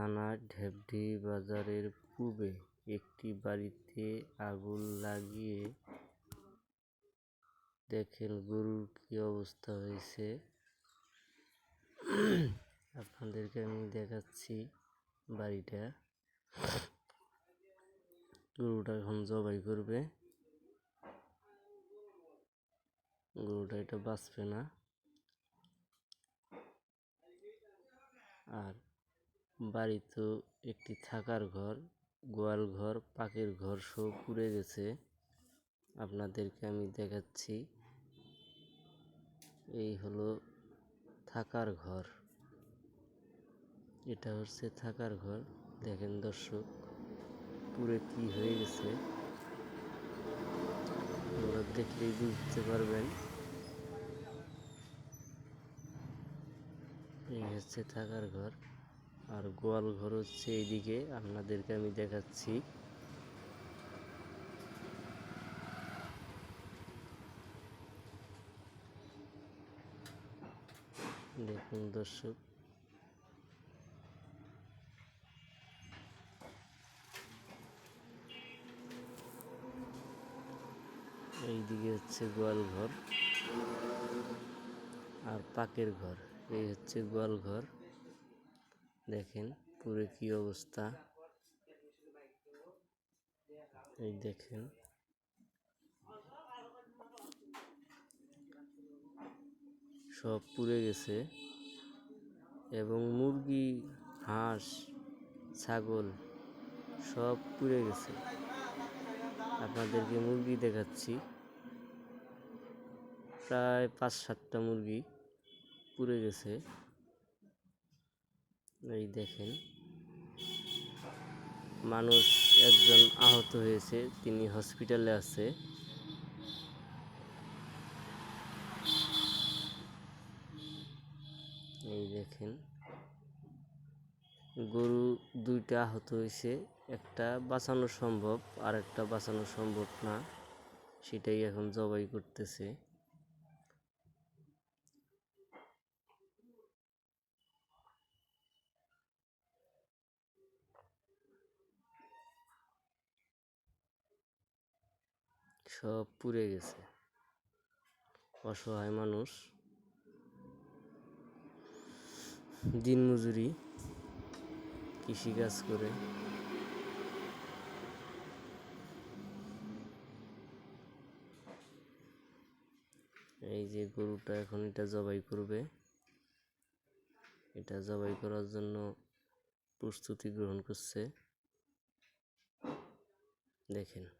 থানা ঢেবডি বাজারের পূবে একটি বাড়িতে আগুন লাগিয়ে দেখেন গরুর কি অবস্থা হয়েছে। আপনাদেরকে আমি দেখাচ্ছি বাড়িটা। গরুটা এখন জবাই করবে। গরুটা এটা বাঁচবে না। আর বাড়ি তো একটি থাকার ঘর, গোয়াল ঘর, পাকের ঘর সব পুড়ে গেছে। আপনাদেরকে আমি দেখাচ্ছি। এই হলো থাকার ঘর। এটা হচ্ছে থাকার ঘর। দেখেন দর্শক পুরে কি হয়ে গেছে। আপনারা দেখলেই বুঝতে পারবেন। এই হচ্ছে থাকার ঘর। আর গোয়াল ঘর হচ্ছে এইদিকে। আপনাদেরকে আমি দেখাচ্ছি। দেখুন দর্শক। এইদিকে হচ্ছে গোয়াল ঘর। আর পাকের ঘর, এই হচ্ছে গোয়াল ঘর। দেখেন পুরো কি অবস্থা। এই দেখেন। সব পুড়ে গেছে। এবং মুরগি, হাঁস, ছাগল সব পুড়ে গেছে। আপনাদেরকে মুরগি দেখাচ্ছি। প্রায় পাঁচ সাতটা মুরগি পুড়ে গেছে। এই দেখেন। মানুষ একজন আহত হয়েছে, তিনি হসপিটালে আছে। এই দেখেন। গরু দুইটা আহত হয়েছে, একটা বাঁচানো সম্ভব আর একটা বাঁচানো সম্ভব না, সেটাই এখন জবাই করতেছে। সব পুড়ে গেছে। অসহায় মানুষ। দিন দিনমজুরি, কৃষিকাজ করে। এই যে গরুটা এখন এটা জবাই করবে। এটা জবাই করার জন্য প্রস্তুতি গ্রহণ করছে। দেখেন।